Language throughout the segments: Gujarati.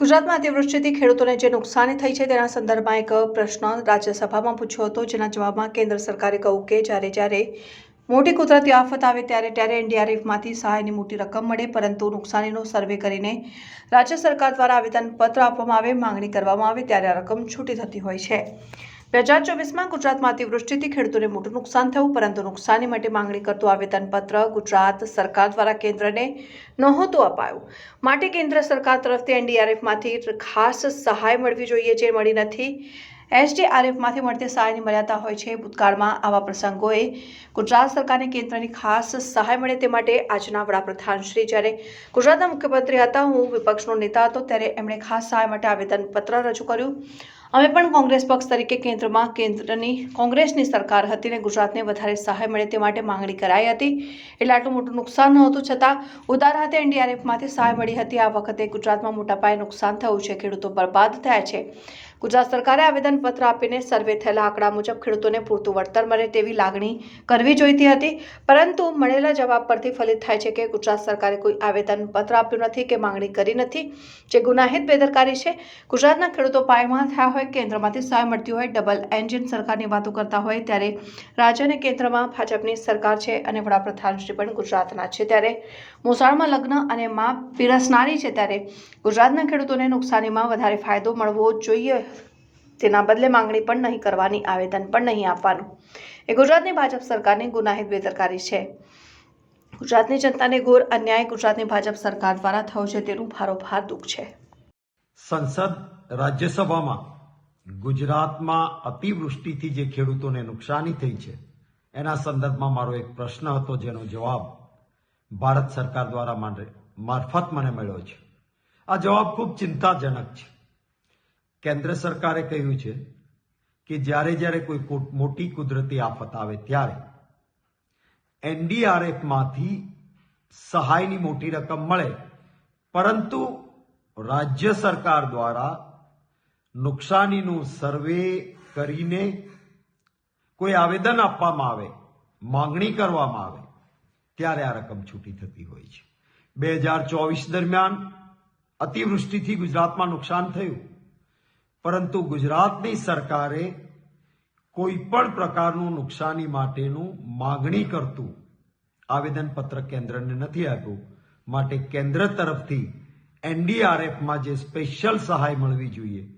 ગુજરાતમાં અતિવૃષ્ટિથી ખેડૂતોને જે નુકસાની થઈ છે તેના સંદર્ભમાં એક પ્રશ્ન રાજ્યસભામાં પૂછ્યો હતો. જેના જવાબમાં કેન્દ્ર સરકારે કહ્યું કે જ્યારે જ્યારે મોટી કુદરતી આફત આવે ત્યારે ત્યારે એનડીઆરએફમાંથી સહાયની મોટી રકમ મળે, પરંતુ નુકસાનીનો સર્વે કરીને રાજ્ય સરકાર દ્વારા આવેદનપત્ર આપવામાં આવે, માંગણી કરવામાં આવે ત્યારે આ રકમ છૂટી થતી હોય છે. બે હજાર ચોવીસમાં ગુજરાતમાં અતિવૃષ્ટિથી ખેડૂતોને મોટું નુકસાન થયું, પરંતુ નુકસાની માટે માંગણી કરતું આવેદનપત્ર ગુજરાત સરકાર દ્વારા કેન્દ્રને નહોતું અપાયું. માટે કેન્દ્ર સરકાર તરફથી એનડીઆરએફમાંથી ખાસ સહાય મળવી જોઈએ જે મળી નથી. એસડીઆરએફમાંથી મળતી સહાયની મર્યાદા હોય છે. ભૂતકાળમાં આવા પ્રસંગોએ ગુજરાત સરકારને કેન્દ્રની ખાસ સહાય મળે તે માટે આજના વડાપ્રધાન શ્રી જ્યારે ગુજરાતના મુખ્યમંત્રી હતા, હું વિપક્ષનો નેતા હતો, ત્યારે એમણે ખાસ સહાય માટે આવેદનપત્ર રજૂ કર્યું. અમે પણ કોંગ્રેસ પક્ષ તરીકે કેન્દ્રમાં કેન્દ્રની કોંગ્રેસની સરકાર હતી ને ગુજરાતને વધારે સહાય મળે તે માટે માંગણી કરાઈ હતી. એટલે આટલું મોટું નુકસાન નહોતું છતાં ઉદાર હાથે એનડીઆરએફમાંથી સહાય મળી હતી. આ વખતે ગુજરાતમાં મોટા પાયે નુકસાન થયું છે. ખેડૂતો બરબાદ થયા છે. ગુજરાત સરકારે આવેદનપત્ર આપીને સર્વે થયેલા આંકડા મુજબ ખેડૂતોને પૂરતું વળતર મળે તેવી લાગણી કરવી જોઈતી હતી. પરંતુ મળેલા જવાબ પરથી ફલિત થાય છે કે ગુજરાત સરકારે કોઈ આવેદનપત્ર આપ્યું નથી કે માંગણી કરી નથી. જે ગુનાહિત બેદરકારી છે, ગુજરાતના ખેડૂતો પાયમાલ થયા હોય, કેન્દ્રમાંથી સહાય મળતી હોય ડબલ એન્જિન સરકારની વાતો કરતા હોય, ત્યારે રાજ્ય અને કેન્દ્રમાં ભાજપની સરકાર છે અને વડાપ્રધાનશ્રી પણ ગુજરાતના છે. ત્યારે મોસાળમાં લગ્ન અને માં પીરસનારી છે, ત્યારે ગુજરાતના ખેડૂતોને નુકસાનીમાં વધારે ફાયદો મળવો જોઈએ. તેના બદલે માંગણી પણ નહીં કરવાની, આવેદન પણ નહીં આપવાનું. એ ગુજરાતની ભાજપ સરકારની ગુનાહિત બેદરકારી છે. ગુજરાતની જનતાને ઘોર અન્યાય ગુજરાતની ભાજપ સરકાર દ્વારા થયો છે, તેનું ભારોભાર દુઃખ છે. સંસદ રાજ્યસભામાં ગુજરાતમાં અતિવૃષ્ટિથી જે ખેડૂતોને નુકસાની થઈ છે, એના સંદર્ભમાં મારો એક પ્રશ્ન હતો જેનો જવાબ ભારત સરકાર દ્વારા મારે- મારફત મને મળ્યો છે. આ જવાબ ખૂબ ચિંતાજનક છે. કેન્દ્ર સરકારે કહ્યું છે કે જ્યારે જ્યારે કોઈ મોટી કુદરતી આફત આવે ત્યારે એનડીઆરએફમાંથી સહાયની મોટી રકમ મળે, પરંતુ રાજ્ય સરકાર દ્વારા નુકસાનીનું સર્વે કરીને કોઈ આવેદન આપવામાં આવે, માંગણી કરવામાં આવે, ત્યારે આ રકમ છૂટી થતી હોય છે. બે હજાર ચોવીસ દરમિયાન અતિવૃષ્ટિથી ગુજરાતમાં નુકસાન થયું. પરંતુ ગુજરાતની સરકારે કોઈ પણ પ્રકારનું નુકસાની માટેનું માગણી કરતું આવેદનપત્ર કેન્દ્રને નથી આપ્યું. માટે કેન્દ્ર તરફથી એનડીઆરએફમાં જે સ્પેશિયલ સહાય મળવી જોઈએ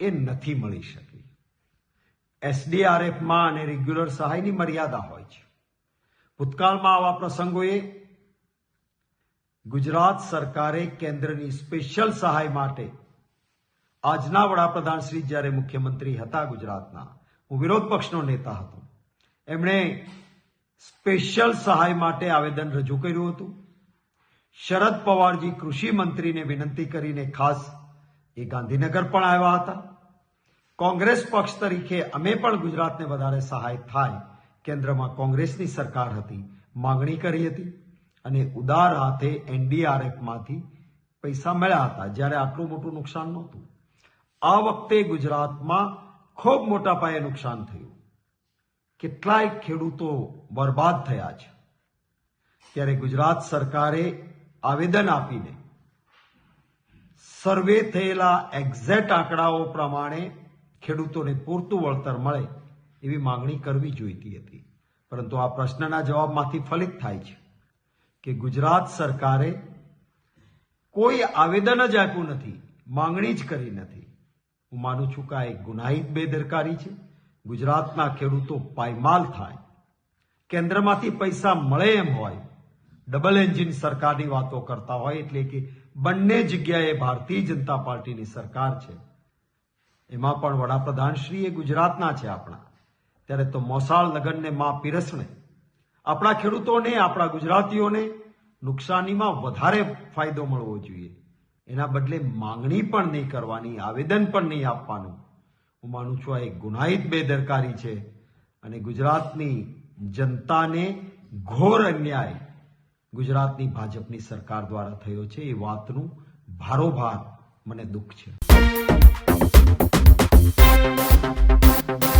એ નથી મળી શકી. એસડીઆરએફમાં અને રેગ્યુલર સહાયની મર્યાદા હોય છે. ભૂતકાળમાં આવા પ્રસંગોએ ગુજરાત સરકારે કેન્દ્રની સ્પેશિયલ સહાય માટે આજના વડાપ્રધાન શ્રી જ્યારે મુખ્યમંત્રી હતા ગુજરાતના, હું વિરોધ પક્ષનો નેતા હતો. એમણે સ્પેશિયલ સહાય માટે આવેદન રજૂ કર્યું હતું. શરદ પવારજી કૃષિ મંત્રીને વિનંતી કરીને ખાસ એ ગાંધીનગર પણ આવ્યા હતા. કોંગ્રેસ પક્ષ તરીકે અમે પણ ગુજરાતને વધારે સહાય થાય કેન્દ્રમાં કોંગ્રેસની સરકાર હતી, માંગણી કરી હતી અને ઉદાર હાથે એનડીઆરએફમાંથી પૈસા મળ્યા હતા જ્યારે આટલું મોટું નુકસાન નહોતું. આ વખતે ગુજરાતમાં ખૂબ મોટા પાયે નુકસાન થયું. કેટલાય ખેડૂતો બરબાદ થયા છે. ત્યારે ગુજરાત સરકારે આવેદન આપીને સર્વે થયેલા એક્ઝેક્ટ આંકડાઓ પ્રમાણે ખેડૂતોને પૂરતું વળતર મળે એવી માંગણી કરવી જોઈતી હતી. પરંતુ આ પ્રશ્નના જવાબમાંથી ફલિત થાય છે કે ગુજરાત સરકારે કોઈ આવેદન જ આપ્યું નથી, માંગણી જ કરી નથી. હું માનું છું કે આ એક ગુનાહિત બેદરકારી છે. ગુજરાતના ખેડૂતો પાયમાલ થાય. કેન્દ્રમાંથી પૈસા મળે એમ હોય, ડબલ એન્જિન સરકારની વાતો કરતા હોય એટલે કે બંને જગ્યાએ ભારતીય જનતા પાર્ટીની સરકાર છે. એમાં પણ વડાપ્રધાન શ્રી એ ગુજરાતના છે આપણા. ત્યારે તો મોસાળ લગનને માં પીરસણે. આપણા ખેડૂતોને, આપણા ગુજરાતીઓને નુકસાનીમાં વધારે ફાયદો મળવો જોઈએ. એના બદલે માંગણી પણ નહીં કરવાની, આવેદન પણ નહીં આપવાનું. હું માનું છું આ એક ગુનાહિત બેદરકારી છે અને ગુજરાતની જનતાને ઘોર અન્યાય ગુજરાતની ભાજપની સરકાર દ્વારા થયો છે. એ વાતનું ભારોભાર મને દુઃખ છે.